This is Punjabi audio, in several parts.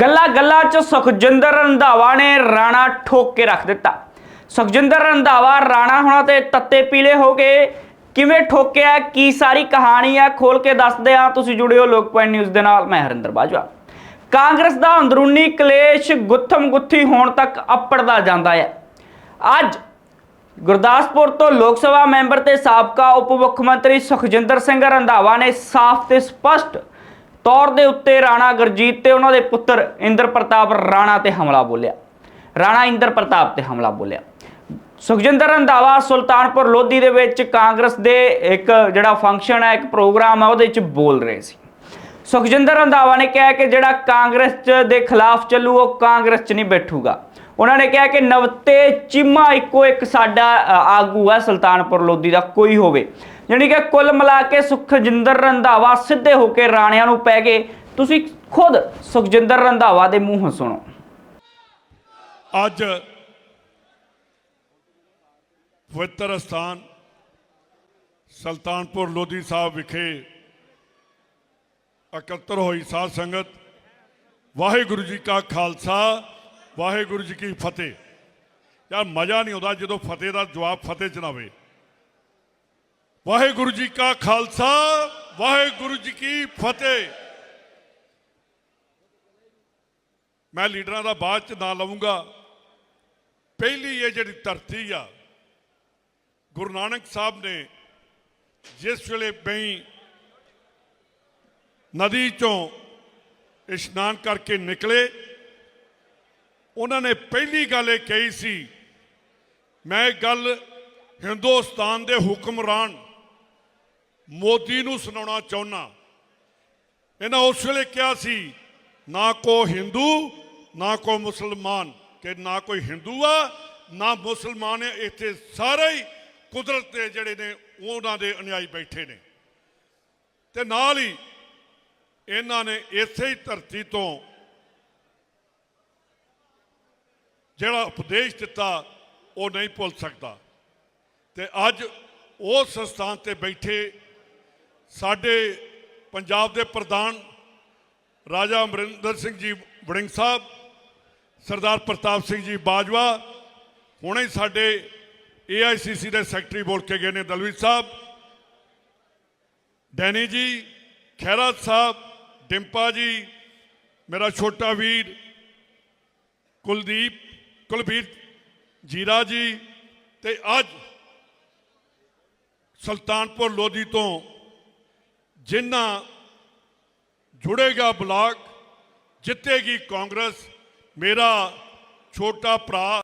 ਗੱਲਾਂ ਗੱਲਾਂ 'ਚ ਸੁਖਜਿੰਦਰ ਰੰਧਾਵਾ ਨੇ ਰਾਣਾ ਠੋਕ ਕੇ ਰੱਖ ਦਿੱਤਾ। ਸੁਖਜਿੰਦਰ ਰੰਧਾਵਾ, ਰਾਣਾ ਹੋਣਾ ਤੇ ਤੱਤੇ ਪੀਲੇ ਹੋ ਗਏ ਕਿਵੇਂ ਠੋਕਿਆ, ਕੀ ਸਾਰੀ ਕਹਾਣੀ ਆ, ਖੋਲ ਕੇ ਦੱਸਦੇ ਆ। ਤੁਸੀਂ ਜੁੜਿਓ ਲੋਕ ਪੁਆਇੰਟ ਨਿਊਜ਼ ਦੇ ਨਾਲ, ਮੈਂ ਹਰਿੰਦਰ ਬਾਜਵਾ। ਕਾਂਗਰਸ ਦਾ ਅੰਦਰੂਨੀ ਕਲੇਸ਼ ਗੁੱਥਮ ਗੁੱਥੀ ਹੋਣ ਤੱਕ ਅੱਪੜਦਾ ਜਾਂਦਾ ਹੈ ਅੱਜ ਗੁਰਦਾਸਪੁਰ ਤੋਂ ਲੋਕ ਸਭਾ ਮੈਂਬਰ ਤੇ ਸਾਬਕਾ ਉਪ ਮੁੱਖ ਮੰਤਰੀ ਸੁਖਜਿੰਦਰ ਸਿੰਘ ਰੰਧਾਵਾ ਨੇ ਸਾਫ਼ ਤੇ ਸਪਸ਼ਟ ਤੌਰ ਦੇ ਉੱਤੇ ਰਾਣਾ ਗੁਰਜੀਤ ਤੇ ਉਹਨਾਂ ਦੇ ਪੁੱਤਰ ਇੰਦਰ ਪ੍ਰਤਾਪ ਰਾਣਾ ਤੇ ਹਮਲਾ ਬੋਲਿਆ। ਰਾਣਾ ਇੰਦਰ ਪ੍ਰਤਾਪ ਤੇ ਹਮਲਾ ਬੋਲਿਆ। ਸੁਖਜਿੰਦਰ ਰੰਧਾਵਾ ਸੁਲਤਾਨਪੁਰ ਲੋਧੀ ਦੇ ਵਿੱਚ ਕਾਂਗਰਸ ਦੇ ਇੱਕ ਜਿਹੜਾ ਫੰਕਸ਼ਨ ਹੈ, ਇੱਕ ਪ੍ਰੋਗਰਾਮ ਹੈ, ਉਹਦੇ ਵਿੱਚ ਬੋਲ ਰਹੇ ਸੀ। ਸੁਖਜਿੰਦਰ ਰੰਧਾਵਾ ਨੇ ਕਿਹਾ ਕਿ ਜਿਹੜਾ ਕਾਂਗਰਸ ਦੇ ਖਿਲਾਫ ਚੱਲੂ, ਉਹ ਕਾਂਗਰਸ ਚ ਨਹੀਂ ਬੈਠੂਗਾ। ਉਹਨਾਂ ਨੇ ਕਿਹਾ ਕਿ ਨਵਤੇ ਚੀਮਾ ਇੱਕੋ ਇੱਕ ਸਾਡਾ ਆਗੂ ਹੈ, ਸੁਲਤਾਨਪੁਰ ਲੋਧੀ ਦਾ, ਕੋਈ ਹੋਵੇ। ਯਾਨੀ ਕਿ ਕੁੱਲ ਮਿਲਾ ਕੇ ਸੁਖਜਿੰਦਰ ਰੰਧਾਵਾ ਸਿੱਧੇ ਹੋ ਕੇ ਰਾਣਿਆਂ ਨੂੰ ਪੈ ਗਏ। ਤੁਸੀਂ ਖੁਦ ਸੁਖਜਿੰਦਰ ਰੰਧਾਵਾ ਦੇ ਮੂੰਹੋਂ ਸੁਣੋ। ਅੱਜ ਪਵਿੱਤਰ ਸਥਾਨ ਸੁਲਤਾਨਪੁਰ ਲੋਧੀ ਸਾਹਿਬ ਵਿਖੇ ਇਕੱਤਰ ਹੋਈ ਸਾਧ ਸੰਗਤ। ਵਾਹਿਗੁਰੂ ਜੀ ਕਾ ਖਾਲਸਾ, ਵਾਹਿਗੁਰੂ ਜੀ ਕੀ ਫਤਿਹ। ਯਾਰ ਮਜ਼ਾ ਨਹੀਂ ਆਉਂਦਾ ਜਦੋਂ ਫਤਿਹ ਦਾ ਜਵਾਬ ਫਤਿਹ ਚ ਨਾ ਹੋਵੇ ਵਾਹਿਗੁਰੂ ਜੀ ਕਾ ਖਾਲਸਾ, ਵਾਹਿਗੁਰੂ ਜੀ ਕੀ ਫਤਿਹ। ਮੈਂ ਲੀਡਰਾਂ ਦਾ ਬਾਅਦ ਚ ਨਾਂ ਲਵਾਂਗਾ ਪਹਿਲੀ ਇਹ ਜਿਹੜੀ ਧਰਤੀ ਆ, ਗੁਰੂ ਨਾਨਕ ਸਾਹਿਬ ਨੇ ਜਿਸ ਵੇਲੇ ਬਈ ਨਦੀ ਚੋਂ ਇਸ਼ਨਾਨ ਕਰਕੇ ਨਿਕਲੇ, ਉਹਨਾਂ ਨੇ ਪਹਿਲੀ ਗੱਲ ਇਹ ਕਹੀ ਸੀ, ਮੈਂ ਗੱਲ ਹਿੰਦੁਸਤਾਨ ਦੇ ਹੁਕਮਰਾਨ ਮੋਦੀ ਨੂੰ ਸੁਣਾਉਣਾ ਚਾਹੁੰਦਾ ਇਹਨਾਂ ਉਸ ਵੇਲੇ ਕਿਹਾ ਸੀ, ਨਾ ਕੋ ਹਿੰਦੂ ਨਾ ਕੋ ਮੁਸਲਮਾਨ, ਕਿ ਨਾ ਕੋਈ ਹਿੰਦੂ ਆ, ਨਾ ਮੁਸਲਮਾਨ ਆ, ਇੱਥੇ ਸਾਰੇ ਹੀ ਕੁਦਰਤ ਦੇ ਜਿਹੜੇ ਨੇ, ਉਹਨਾਂ ਦੇ ਅਨੁਯਾਈ ਬੈਠੇ ਨੇ। ਤੇ ਨਾਲ ਹੀ ਇਹਨਾਂ ਨੇ ਇਸੇ ਹੀ ਧਰਤੀ ਤੋਂ ਜਿਹੜਾ ਉਪਦੇਸ਼ ਦਿੱਤਾ, ਉਹ ਨਹੀਂ ਭੁੱਲ ਸਕਦਾ। ਤੇ ਅੱਜ ਉਸ ਸੰਸਥਾਨ ਤੇ ਬੈਠੇ ਸਾਡੇ ਪੰਜਾਬ ਦੇ ਪ੍ਰਧਾਨ ਰਾਜਾ ਅਮਰਿੰਦਰ ਸਿੰਘ ਜੀ ਵੜਿੰਗ ਸਾਹਿਬ, ਸਰਦਾਰ ਪ੍ਰਤਾਪ ਸਿੰਘ ਜੀ ਬਾਜਵਾ, ਹੁਣੇ ਹੀ ਸਾਡੇ ਏਆਈਸੀਸੀ ਦੇ ਸੈਕਟਰੀ ਬੋਲ ਕੇ ਗਏ ਨੇ ਦਲਵੀਰ ਸਾਹਿਬ, ਡੈਨੀ ਜੀ ਖੈਰਾ ਸਾਹਿਬ, ਡਿੰਪਾ ਜੀ, ਮੇਰਾ ਛੋਟਾ ਵੀਰ ਕੁਲਦੀਪ, ਕੁਲਬੀਰ ਜੀਰਾ ਜੀ ਤੇ ਅੱਜ ਸੁਲਤਾਨਪੁਰ ਲੋਧੀ ਤੋਂ ਜਿਨ੍ਹਾਂ ਜੁੜੇਗਾ ਬਲਾਕ ਜਿੱਤੇਗੀ ਕਾਂਗਰਸ ਮੇਰਾ ਛੋਟਾ ਭਰਾ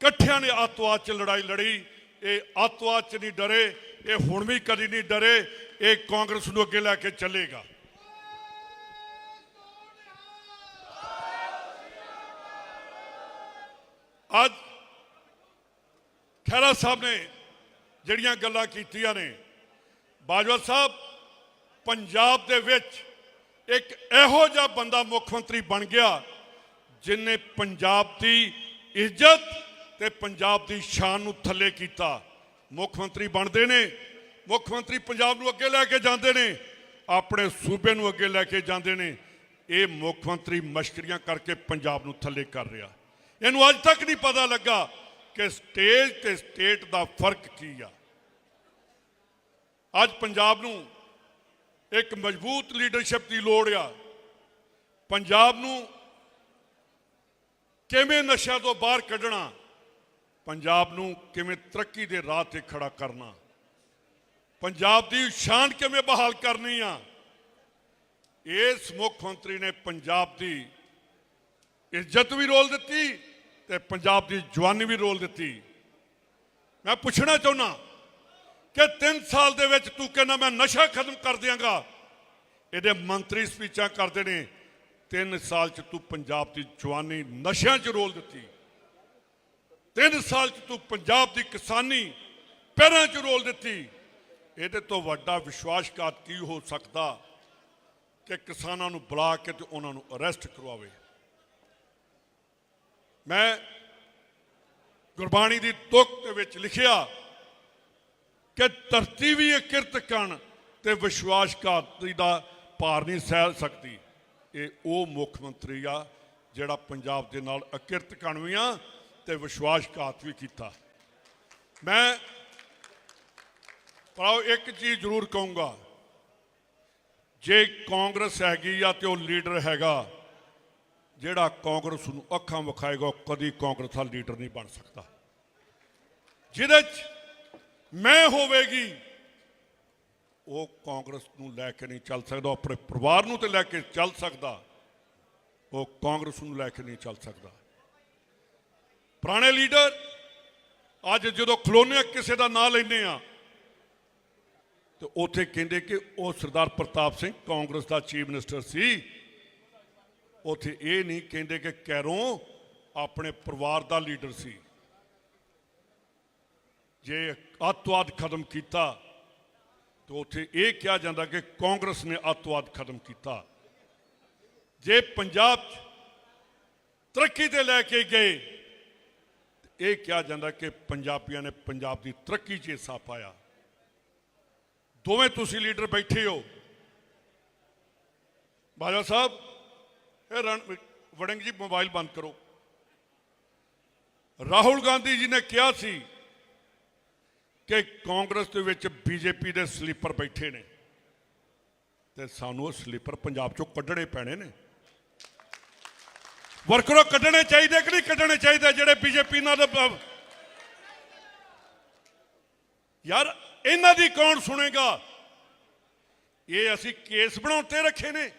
ਇਕੱਠਿਆਂ ਨੇ ਆਤਵਾਦ ਚ ਲੜਾਈ ਲੜੀ ਇਹ ਆਤਵਾਦ ਚ ਨਹੀਂ ਡਰੇ ਇਹ ਹੁਣ ਵੀ ਕਦੀ ਨਹੀਂ ਡਰੇ ਇਹ ਕਾਂਗਰਸ ਨੂੰ ਅੱਗੇ ਲੈ ਕੇ ਚੱਲੇਗਾ ਅੱਜ ਖੈਰਾ ਸਾਹਿਬ ਨੇ ਜਿਹੜੀਆਂ ਗੱਲਾਂ ਕੀਤੀਆਂ ਨੇ। ਬਾਜਵਾ ਸਾਹਿਬ, ਪੰਜਾਬ ਦੇ ਵਿੱਚ ਇੱਕ ਇਹੋ ਜਿਹਾ ਬੰਦਾ ਮੁੱਖ ਮੰਤਰੀ ਬਣ ਗਿਆ ਜਿਨੇ ਪੰਜਾਬ ਦੀ ਇੱਜ਼ਤ ਤੇ ਪੰਜਾਬ ਦੀ ਸ਼ਾਨ ਨੂੰ ਥੱਲੇ ਕੀਤਾ। ਮੁੱਖ ਮੰਤਰੀ ਬਣਦੇ ਨੇ, ਮੁੱਖ ਮੰਤਰੀ ਪੰਜਾਬ ਨੂੰ ਅੱਗੇ ਲੈ ਕੇ ਜਾਂਦੇ ਨੇ, ਆਪਣੇ ਸੂਬੇ ਨੂੰ ਅੱਗੇ ਲੈ ਕੇ ਜਾਂਦੇ ਨੇ। ਇਹ ਮੁੱਖ ਮੰਤਰੀ ਮਸ਼ਕਰੀਆਂ ਕਰਕੇ ਪੰਜਾਬ ਨੂੰ ਥੱਲੇ ਕਰ ਰਿਹਾ। ਇਹਨੂੰ ਅੱਜ ਤੱਕ ਨਹੀਂ ਪਤਾ ਲੱਗਾ ਕਿ ਸਟੇਜ ਤੇ ਸਟੇਟ ਦਾ ਫ਼ਰਕ ਕੀ ਆ? ਅੱਜ ਪੰਜਾਬ ਨੂੰ ਇੱਕ ਮਜ਼ਬੂਤ ਲੀਡਰਸ਼ਿਪ ਦੀ ਲੋੜ ਆ। ਪੰਜਾਬ ਨੂੰ ਕਿਵੇਂ ਨਸ਼ਿਆਂ ਤੋਂ ਬਾਹਰ ਕੱਢਣਾ, ਪੰਜਾਬ ਨੂੰ ਕਿਵੇਂ ਤਰੱਕੀ ਦੇ ਰਾਹ ਤੇ ਖੜਾ ਕਰਨਾ। ਪੰਜਾਬ ਦੀ ਸ਼ਾਨ ਕਿਵੇਂ ਬਹਾਲ ਕਰਨੀ ਆ? ਇਸ ਮੁੱਖ ਮੰਤਰੀ ਨੇ ਪੰਜਾਬ ਦੀ ਇੱਜ਼ਤ ਵੀ ਰੋਲ ਦਿੱਤੀ ਤੇ ਪੰਜਾਬ ਦੀ ਜਵਾਨੀ ਵੀ ਰੋਲ ਦਿੱਤੀ। ਮੈਂ ਪੁੱਛਣਾ ਚਾਹੁੰਦਾ ਕਿ 3 ਸਾਲ ਦੇ ਵਿੱਚ ਤੂੰ ਕਹਿੰਦਾ ਮੈਂ ਨਸ਼ਾ ਖਤਮ ਕਰ ਦਿਆਂਗਾ। ਇਹਦੇ ਮੰਤਰੀ ਸਪੀਚਾਂ ਕਰਦੇ ਨੇ 3 ਸਾਲ ਚ ਤੂੰ ਪੰਜਾਬ ਦੀ ਜਵਾਨੀ ਨਸ਼ਿਆਂ 'ਚ ਰੋਲ ਦਿੱਤੀ। 3 ਸਾਲ ਚ ਤੂੰ ਪੰਜਾਬ ਦੀ ਕਿਸਾਨੀ ਪੈਰਾਂ 'ਚ ਰੋਲ ਦਿੱਤੀ। ਇਹਦੇ ਤੋਂ ਵੱਡਾ ਵਿਸ਼ਵਾਸਘਾਤ ਕੀ ਹੋ ਸਕਦਾ ਕਿ ਕਿਸਾਨਾਂ ਨੂੰ ਬੁਲਾ ਕੇ ਤੇ ਉਹਨਾਂ ਨੂੰ ਅਰੈਸਟ ਕਰਵਾਵੇ? ਮੈਂ ਗੁਰਬਾਣੀ ਦੀ ਤੁਕ ਦੇ ਵਿੱਚ ਲਿਖਿਆ ਕਿ ਧਰਤੀ ਵੀ ਇਹ ਕਿਰਤ ਕਣ ਤੇ ਵਿਸ਼ਵਾਸਘਾਤੀ ਦਾ ਭਾਰ ਨਹੀਂ ਸਹਿ ਸਕਦੀ। ਇਹ ਉਹ ਮੁੱਖ ਮੰਤਰੀ ਆ ਜਿਹੜਾ ਪੰਜਾਬ ਦੇ ਨਾਲ ਅਕਿਰਤ ਕਣਵੀਆਂ ਤੇ ਵਿਸ਼ਵਾਸਘਾਤ ਵੀ ਕੀਤਾ। ਮੈਂ ਪਰ ਇੱਕ ਚੀਜ਼ ਜ਼ਰੂਰ ਕਹੂੰਗਾ। ਜੇ ਕਾਂਗਰਸ ਹੈਗੀ ਆ ਤੇ ਉਹ ਲੀਡਰ ਹੈਗਾ ਜਿਹੜਾ ਕਾਂਗਰਸ ਨੂੰ ਅੱਖਾਂ ਵਿਖਾਏਗਾ ਉਹ ਕਦੀ ਕਾਂਗਰਸ ਦਾ ਲੀਡਰ ਨਹੀਂ ਬਣ ਸਕਦਾ। ਜਿਹਦੇ ਚ ਮੈਂ ਹੋਵੇਗੀ, ਉਹ ਕਾਂਗਰਸ ਨੂੰ ਲੈ ਕੇ ਨਹੀਂ ਚੱਲ ਸਕਦਾ ਆਪਣੇ ਪਰਿਵਾਰ ਨੂੰ ਤੇ ਲੈ ਕੇ ਚੱਲ ਸਕਦਾ, ਉਹ ਕਾਂਗਰਸ ਨੂੰ ਲੈ ਕੇ ਨਹੀਂ ਚੱਲ ਸਕਦਾ। ਪੁਰਾਣੇ ਲੀਡਰ, ਅੱਜ ਜਦੋਂ ਖਲੋਨੇ ਆ, ਕਿਸੇ ਦਾ ਨਾਂ ਲੈਂਦੇ ਆ, ਤੇ ਉੱਥੇ ਕਹਿੰਦੇ ਕਿ ਉਹ ਸਰਦਾਰ ਪ੍ਰਤਾਪ ਸਿੰਘ ਕਾਂਗਰਸ ਦਾ ਚੀਫ ਮਿਨਿਸਟਰ ਸੀ। ਉੱਥੇ ਇਹ ਨਹੀਂ ਕਹਿੰਦੇ ਕਿ ਕੈਰੋਂ ਆਪਣੇ ਪਰਿਵਾਰ ਦਾ ਲੀਡਰ ਸੀ। ਜੇ ਅੱਤਵਾਦ ਖਤਮ ਕੀਤਾ, ਤਾਂ ਉੱਥੇ ਇਹ ਕਿਹਾ ਜਾਂਦਾ ਕਿ ਕਾਂਗਰਸ ਨੇ ਅੱਤਵਾਦ ਖਤਮ ਕੀਤਾ। ਜੇ ਪੰਜਾਬ 'ਚ ਤਰੱਕੀ ਤੇ ਲੈ ਕੇ ਗਏ ਇਹ ਕਿਹਾ ਜਾਂਦਾ ਕਿ ਪੰਜਾਬੀਆਂ ਨੇ ਪੰਜਾਬ ਦੀ ਤਰੱਕੀ 'ਚ ਹਿੱਸਾ ਪਾਇਆ। ਦੋਵੇਂ ਤੁਸੀਂ ਲੀਡਰ ਬੈਠੇ ਹੋ। ਬਾਜਵਾ ਸਾਹਿਬ ਇਹ ਰਣ ਵੜਿੰਗ ਜੀ ਮੋਬਾਈਲ ਬੰਦ ਕਰੋ। ਰਾਹੁਲ ਗਾਂਧੀ ਜੀ ਨੇ ਕਿਹਾ ਸੀ ਕਿ ਕਾਂਗਰਸ ਦੇ ਵਿੱਚ ਬੀਜੇਪੀ ਦੇ ਸਲੀਪਰ ਬੈਠੇ ਨੇ ਤੇ ਸਾਨੂੰ ਉਹ ਸਲੀਪਰ ਪੰਜਾਬ ਚੋਂ ਕੱਢਣੇ ਪੈਣੇ ਨੇ। ਵਰਕਰੋ, ਕੱਢਣੇ ਚਾਹੀਦੇ ਕਿ ਨਹੀਂ ਕੱਢਣੇ ਚਾਹੀਦੇ? ਜਿਹੜੇ ਬੀਜੇਪੀ ਨਾਲ ਦੇ ਯਾਰ, ਇਹਨਾਂ ਦੀ ਕੌਣ ਸੁਣੇਗਾ? ਇਹ ਅਸੀਂ ਕੇਸ ਬਣਾਉਣ ਤੇ ਰੱਖੇ ਨੇ।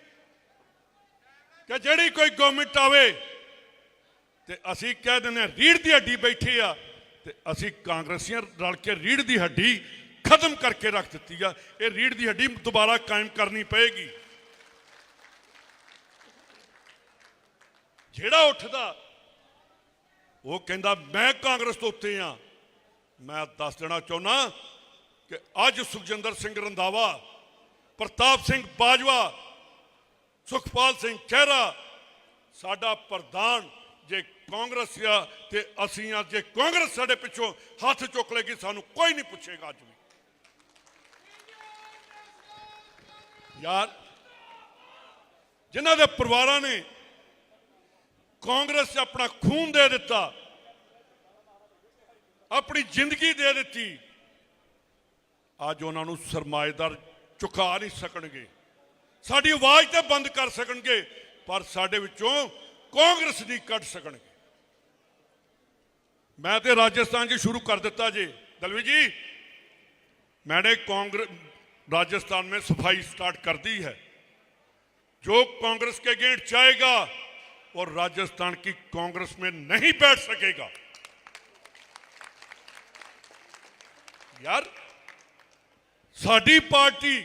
ਕਿ ਜਿਹੜੀ ਕੋਈ ਗਵਰਨਮੈਂਟ ਆਵੇ, ਤੇ ਅਸੀਂ ਕਹਿ ਦਿੰਦੇ ਹਾਂ ਰੀੜ ਦੀ ਹੱਡੀ ਬੈਠੀ ਆ, ਤੇ ਅਸੀਂ ਕਾਂਗਰਸੀਆਂ ਰਲ ਕੇ ਰੀੜ ਦੀ ਹੱਡੀ ਖਤਮ ਕਰਕੇ ਰੱਖ ਦਿੱਤੀ ਆ। ਇਹ ਰੀੜ ਦੀ ਹੱਡੀ ਦੁਬਾਰਾ ਕਾਇਮ ਕਰਨੀ ਪਏਗੀ। ਜਿਹੜਾ ਉੱਠਦਾ, ਉਹ ਕਹਿੰਦਾ, ਮੈਂ ਕਾਂਗਰਸ ਤੋਂ ਉੱਤੇ ਆ। ਮੈਂ ਦੱਸ ਦੇਣਾ ਚਾਹੁੰਦਾ ਕਿ ਅੱਜ ਸੁਖਜਿੰਦਰ ਸਿੰਘ ਰੰਧਾਵਾ, ਪ੍ਰਤਾਪ ਸਿੰਘ ਬਾਜਵਾ ਸੁਖਪਾਲ ਸਿੰਘ ਖਹਿਰਾ, ਸਾਡਾ ਪ੍ਰਧਾਨ ਜੇ ਕਾਂਗਰਸ ਆ ਤੇ ਅਸੀਂ ਆ, ਜੇ ਕਾਂਗਰਸ ਸਾਡੇ ਪਿੱਛੋਂ ਹੱਥ ਚੁੱਕ ਲੇਗੀ, ਸਾਨੂੰ ਕੋਈ ਨਹੀਂ ਪੁੱਛੇਗਾ ਅੱਜ ਵੀ। ਯਾਰ, ਜਿਨ੍ਹਾਂ ਦੇ ਪਰਿਵਾਰਾਂ ਨੇ ਕਾਂਗਰਸ 'ਚ ਆਪਣਾ ਖੂਨ ਦੇ ਦਿੱਤਾ, ਆਪਣੀ ਜ਼ਿੰਦਗੀ ਦੇ ਦਿੱਤੀ, ਅੱਜ ਉਹਨਾਂ ਨੂੰ ਸਰਮਾਏਦਾਰ ਚੁਕਾ ਨਹੀਂ ਸਕਣਗੇ। ਸਾਡੀ ਆਵਾਜ਼ ਤੇ ਬੰਦ ਕਰ ਸਕਣਗੇ ਪਰ ਸਾਡੇ ਵਿੱਚੋਂ ਕਾਂਗਰਸ ਨਹੀਂ ਕੱਢ ਸਕਣਗੇ ਮੈਂ ਤੇ ਰਾਜਸਥਾਨ 'ਚ ਸ਼ੁਰੂ ਕਰ ਦਿੱਤਾ ਜੀ ਦਲਵੀ ਜੀ मैंने कांग्रेस राजस्थान में सफाई स्टार्ट कर दी है जो कांग्रेस के अगेंस्ट जाएगा और राजस्थान की कांग्रेस में नहीं बैठ सकेगा यार ਸਾਡੀ ਪਾਰਟੀ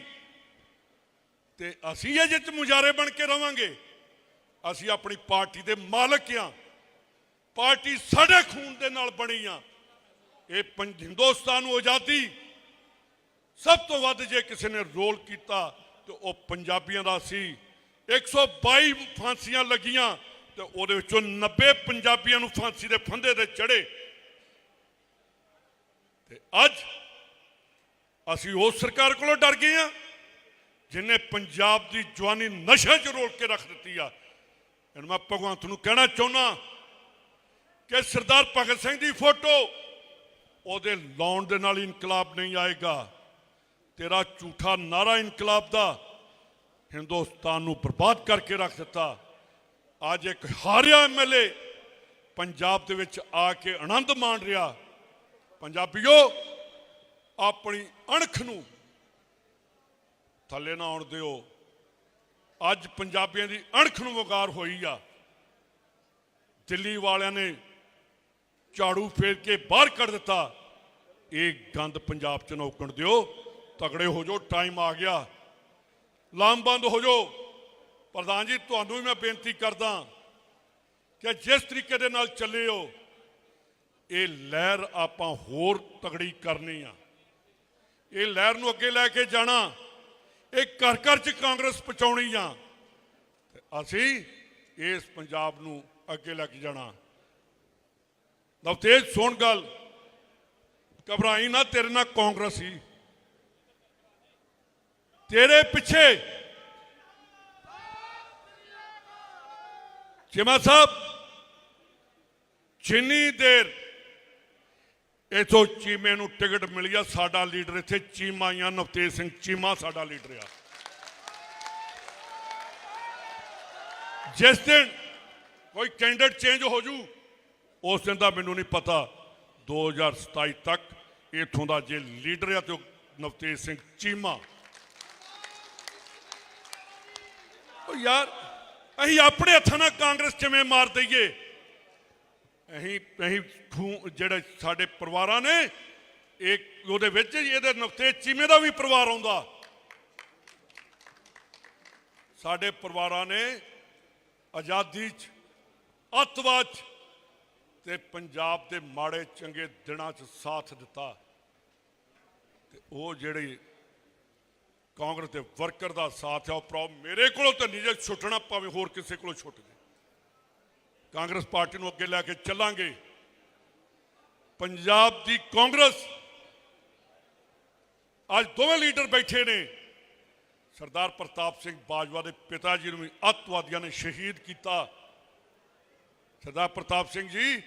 ਤੇ ਅਸੀਂ ਇਹ ਜਿੱਤ ਮੁਜਾਰੇ ਬਣ ਕੇ ਰਵਾਂਗੇ। ਅਸੀਂ ਆਪਣੀ ਪਾਰਟੀ ਦੇ ਮਾਲਕ ਆ ਪਾਰਟੀ ਸਾਡੇ ਖੂਨ ਦੇ ਨਾਲ ਬਣੀ ਆ। ਇਹ ਪੰਜ- ਹਿੰਦੁਸਤਾਨ ਨੂੰ ਆਜ਼ਾਦੀ ਸਭ ਤੋਂ ਵੱਧ ਜੇ ਕਿਸੇ ਨੇ ਰੋਲ ਕੀਤਾ ਤੇ ਉਹ ਪੰਜਾਬੀਆਂ ਦਾ ਸੀ। 122 ਫਾਂਸੀਆਂ ਲੱਗੀਆਂ ਤੇ ਉਹਦੇ ਵਿੱਚੋਂ 90 ਪੰਜਾਬੀਆਂ ਨੂੰ ਫਾਂਸੀ ਦੇ ਫੰਦੇ ਤੇ ਚੜੇ ਤੇ ਅੱਜ ਅਸੀਂ ਉਸ ਸਰਕਾਰ ਕੋਲੋਂ ਡਰ ਗਏ ਆ। ਜਿਨੇ ਪੰਜਾਬ ਦੀ ਜਵਾਨੀ ਨਸ਼ੇ 'ਚ ਰੋਲ ਕੇ ਰੱਖ ਦਿੱਤੀ ਆ ਹੁਣ ਮੈਂ ਭਗਵੰਤ ਨੂੰ ਕਹਿਣਾ ਚਾਹੁੰਦਾ ਕਿ ਸਰਦਾਰ ਭਗਤ ਸਿੰਘ ਦੀ ਫੋਟੋ ਉਹਦੇ ਲਾਉਣ ਦੇ ਨਾਲ ਇਨਕਲਾਬ ਨਹੀਂ ਆਏਗਾ। ਤੇਰਾ ਝੂਠਾ ਨਾਰਾ ਇਨਕਲਾਬ ਦਾ ਹਿੰਦੁਸਤਾਨ ਨੂੰ ਬਰਬਾਦ ਕਰਕੇ ਰੱਖ ਦਿੱਤਾ। ਅੱਜ ਇੱਕ ਹਾਰਿਆ ਐਮਐਲਏ ਪੰਜਾਬ ਦੇ ਵਿੱਚ ਆ ਕੇ ਆਨੰਦ ਮਾਣ ਰਿਹਾ। ਪੰਜਾਬੀਓ, ਆਪਣੀ ਅਣਖ ਨੂੰ ਥੱਲੇ ਨਾ ਆਉਣ ਦਿਓ। ਅੱਜ ਪੰਜਾਬੀਆਂ ਦੀ ਅਣਖ ਨੂੰ ਵਗਾਰ ਹੋਈ ਆ। ਦਿੱਲੀ ਵਾਲਿਆਂ ਨੇ ਝਾੜੂ ਫੇਰ ਕੇ ਬਾਹਰ ਕੱਢ ਦਿੱਤਾ। ਇਹ ਗੰਦ ਪੰਜਾਬ ਚ ਨੌਕਣ ਦਿਓ। ਤਗੜੇ ਹੋ ਜਾਓ ਟਾਈਮ ਆ ਗਿਆ। ਲਾਮਬੰਦ ਹੋ ਜਾਓ। ਪ੍ਰਧਾਨ ਜੀ, ਤੁਹਾਨੂੰ ਵੀ ਮੈਂ ਬੇਨਤੀ ਕਰਦਾ ਕਿ ਜਿਸ ਤਰੀਕੇ ਦੇ ਨਾਲ ਚੱਲੇ ਹੋ, ਇਹ ਲਹਿਰ ਆਪਾਂ ਹੋਰ ਤਗੜੀ ਕਰਨੀ ਆ। ਇਹ ਲਹਿਰ ਨੂੰ ਅੱਗੇ ਲੈ ਕੇ ਜਾਣਾ। ਇਹ ਘਰ ਘਰ ਚ ਕਾਂਗਰਸ ਪਹੁੰਚਾਉਣੀ ਆ। ਅਸੀਂ ਇਸ ਪੰਜਾਬ ਨੂੰ ਅੱਗੇ ਲੱਗ ਜਾਣਾ। ਨਵਤੇਜ, ਸੁਣ ਗੱਲ। ਘਬਰਾਈ ਨਾ, ਤੇਰੇ ਨਾਲ ਕਾਂਗਰਸ ਸੀ ਤੇਰੇ ਪਿੱਛੇ ਜਿਮਾ ਸਾਹਿਬ, ਜਿੰਨੀ ਦੇਰ ਇਥੋਂ ਚੀਮੇ ਨੂੰ ਟਿਕਟ ਮਿਲੀ ਆ ਸਾਡਾ ਲੀਡਰ ਇੱਥੇ ਚੀਮਾ ਜਾਂ ਨਵਤੇਜ ਸਿੰਘ ਚੀਮਾ ਸਾਡਾ ਲੀਡਰ ਆ। ਜਿਸ ਦਿਨ ਕੋਈ ਕੈਂਡੀਡੇਟ ਚੇਂਜ ਹੋ ਜੂ, ਉਸ ਦਿਨ ਦਾ ਮੈਨੂੰ ਨਹੀਂ ਪਤਾ 2027 ਤੱਕ ਇਥੋਂ ਦਾ ਜੇ ਲੀਡਰ ਆ ਤੇ ਨਵਤੇਜ ਸਿੰਘ ਚੀਮਾ। ਉਹ ਯਾਰ, ਅਸੀਂ ਆਪਣੇ ਹੱਥਾਂ ਨਾਲ ਕਾਂਗਰਸ ਕਿਵੇਂ ਮਾਰ ਦਈਏ? ਅਸੀਂ ਅਸੀਂ ਖੂਨ- ਜਿਹੜੇ ਸਾਡੇ ਪਰਿਵਾਰਾਂ ਨੇ, ਇਹ ਉਹਦੇ ਵਿੱਚ ਇਹਦੇ ਨਫਤੇ ਚੀਮੇ ਦਾ ਵੀ ਪਰਿਵਾਰ ਆਉਂਦਾ। ਸਾਡੇ ਪਰਿਵਾਰਾਂ ਨੇ ਆਜ਼ਾਦੀ ਚ, ਅੱਤਵਾਦ 'ਚ ਤੇ ਪੰਜਾਬ ਦੇ ਮਾੜੇ ਚੰਗੇ ਦਿਨਾਂ 'ਚ ਸਾਥ ਦਿੱਤਾ। ਤੇ ਉਹ ਜਿਹੜੇ ਕਾਂਗਰਸ ਦੇ ਵਰਕਰ ਦਾ ਸਾਥ ਹੈ ਉਹ ਪ੍ਰੋ ਮੇਰੇ ਕੋਲੋਂ ਤਾਂ ਨਹੀਂ ਜੇ ਛੁੱਟਣਾ, ਭਾਵੇਂ ਹੋਰ ਕਿਸੇ ਕੋਲੋਂ ਛੁੱਟ ਜੇ। ਕਾਂਗਰਸ ਪਾਰਟੀ ਨੂੰ ਅੱਗੇ ਲੈ ਕੇ ਚੱਲਾਂਗੇ। ਪੰਜਾਬ ਦੀ ਕਾਂਗਰਸ ਅੱਜ ਦੋਵੇਂ ਲੀਡਰ ਬੈਠੇ ਨੇ। ਸਰਦਾਰ ਪ੍ਰਤਾਪ ਸਿੰਘ ਬਾਜਵਾ ਦੇ ਪਿਤਾ ਜੀ ਨੂੰ ਵੀ ਅੱਤਵਾਦੀਆਂ ਨੇ ਸ਼ਹੀਦ ਕੀਤਾ। ਸਰਦਾਰ ਪ੍ਰਤਾਪ ਸਿੰਘ ਜੀ,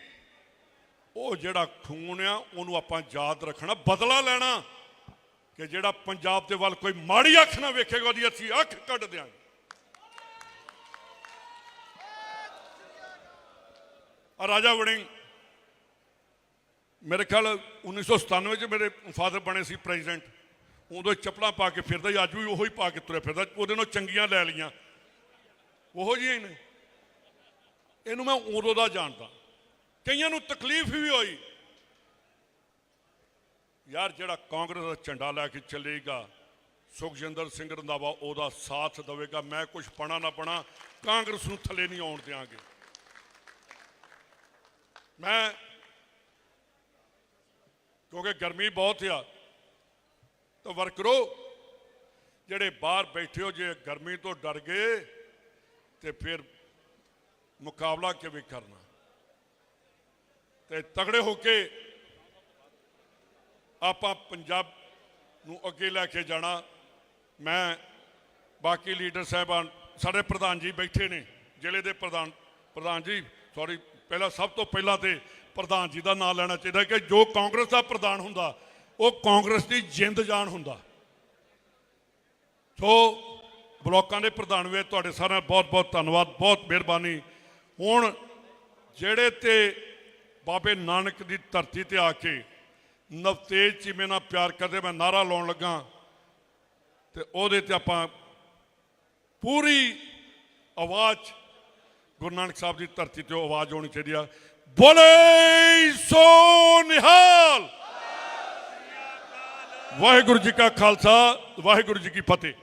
ਉਹ ਜਿਹੜਾ ਖੂਨ ਆ, ਉਹਨੂੰ ਆਪਾਂ ਯਾਦ ਰੱਖਣਾ, ਬਦਲਾ ਲੈਣਾ ਕਿ ਜਿਹੜਾ ਪੰਜਾਬ ਦੇ ਵੱਲ ਕੋਈ ਮਾੜੀ ਅੱਖ ਨਾ ਵੇਖੇਗਾ, ਉਹਦੀ ਅਸੀਂ ਅੱਖ ਕੱਢ ਦਿਆਂਗੇ। ਆ ਰਾਜਾ ਵੜਿੰਗ ਮੇਰੇ ਖਿਆਲ 1997 ਚ ਮੇਰੇ ਫਾਦਰ ਬਣੇ ਸੀ ਪ੍ਰੈਜ਼ੀਡੈਂਟ। ਉਦੋਂ ਚੱਪਲਾਂ ਪਾ ਕੇ ਫਿਰਦਾ ਸੀ, ਅੱਜ ਵੀ ਉਹੋ ਹੀ ਪਾ ਕੇ ਤੁਰਿਆ ਫਿਰਦਾ। ਉਹਦੇ ਨਾਲ ਚੰਗੀਆਂ ਲੈ ਲੀਆਂ ਉਹੋ ਜਿਹੀਆਂ ਨੇ। ਇਹਨੂੰ ਮੈਂ ਉਦੋਂ ਦਾ ਜਾਣਦਾ। ਕਈਆਂ ਨੂੰ ਤਕਲੀਫ ਵੀ ਹੋਈ। ਯਾਰ ਜਿਹੜਾ ਕਾਂਗਰਸ ਦਾ ਝੰਡਾ ਲੈ ਕੇ ਚੱਲੇਗਾ, ਸੁਖਜਿੰਦਰ ਸਿੰਘ ਰੰਧਾਵਾ ਉਹਦਾ ਸਾਥ ਦੇਵੇਗਾ। ਮੈਂ ਕੁਝ ਪਣਾ ਨਾ ਪਣਾ, ਕਾਂਗਰਸ ਨੂੰ ਥੱਲੇ ਨਹੀਂ ਆਉਣ ਦਿਆਂਗੇ। ਮੈਂ ਕਿਉਂਕਿ ਗਰਮੀ ਬਹੁਤ ਆ, ਤਾਂ ਵਰਕਰੋ ਜਿਹੜੇ ਬਾਹਰ ਬੈਠੇ ਹੋ, ਜੇ ਗਰਮੀ ਤੋਂ ਡਰ ਗਏ, ਤੇ ਫਿਰ ਮੁਕਾਬਲਾ ਕਿਵੇਂ ਕਰਨਾ? ਤੇ ਤਗੜੇ ਹੋ ਕੇ ਆਪਾਂ ਪੰਜਾਬ ਨੂੰ ਅੱਗੇ ਲੈ ਕੇ ਜਾਣਾ। ਮੈਂ ਬਾਕੀ ਲੀਡਰ ਸਾਹਿਬਾਨ, ਸਾਡੇ ਪ੍ਰਧਾਨ ਜੀ ਬੈਠੇ ਨੇ, ਜ਼ਿਲ੍ਹੇ ਦੇ ਪ੍ਰਧਾਨ ਪ੍ਰਧਾਨ ਜੀ ਸੌਰੀ ਪਹਿਲਾਂ ਸਭ ਤੋਂ ਪਹਿਲਾਂ ਤੇ ਪ੍ਰਧਾਨ ਜੀ ਦਾ ਨਾਮ ਲੈਣਾ ਚਾਹੀਦਾ ਕਿ ਜੋ ਕਾਂਗਰਸ ਦਾ ਪ੍ਰਧਾਨ ਹੁੰਦਾ, ਉਹ ਕਾਂਗਰਸ ਦੀ ਜਿੰਦ ਜਾਨ ਹੁੰਦਾ। ਸੋ ਬਲੋਕਾਂ ਦੇ ਪ੍ਰਧਾਨ ਵੇ ਤੁਹਾਡੇ ਸਾਰਿਆਂ ਦਾ ਬਹੁਤ ਬਹੁਤ ਧੰਨਵਾਦ, ਬਹੁਤ ਮਿਹਰਬਾਨੀ। ਹੁਣ ਜਿਹੜੇ ਤੇ ਬਾਬੇ ਨਾਨਕ ਦੀ ਧਰਤੀ ਤੇ ਆ ਕੇ ਨਵਤੇਜ ਚੀਮੇ ਨਾਲ ਪਿਆਰ ਕਰਦੇ, ਮੈਂ ਨਾਰਾ ਲਾਉਣ ਲੱਗਾ ਤੇ ਉਹਦੇ ਤੇ ਆਪਾਂ ਪੂਰੀ ਆਵਾਜ਼ 'ਚ ਗੁਰੂ ਨਾਨਕ ਸਾਹਿਬ ਦੀ ਧਰਤੀ ਤੇ ਆਵਾਜ਼ ਹੋਣੀ ਚਾਹੀਦੀ ਆ। ਬੋਲੇ ਸੋ ਨਿਹਾਲ। ਵਾਹਿਗੁਰੂ ਜੀ ਕਾ ਖਾਲਸਾ, ਵਾਹਿਗੁਰੂ ਜੀ ਕੀ ਫਤਿਹ।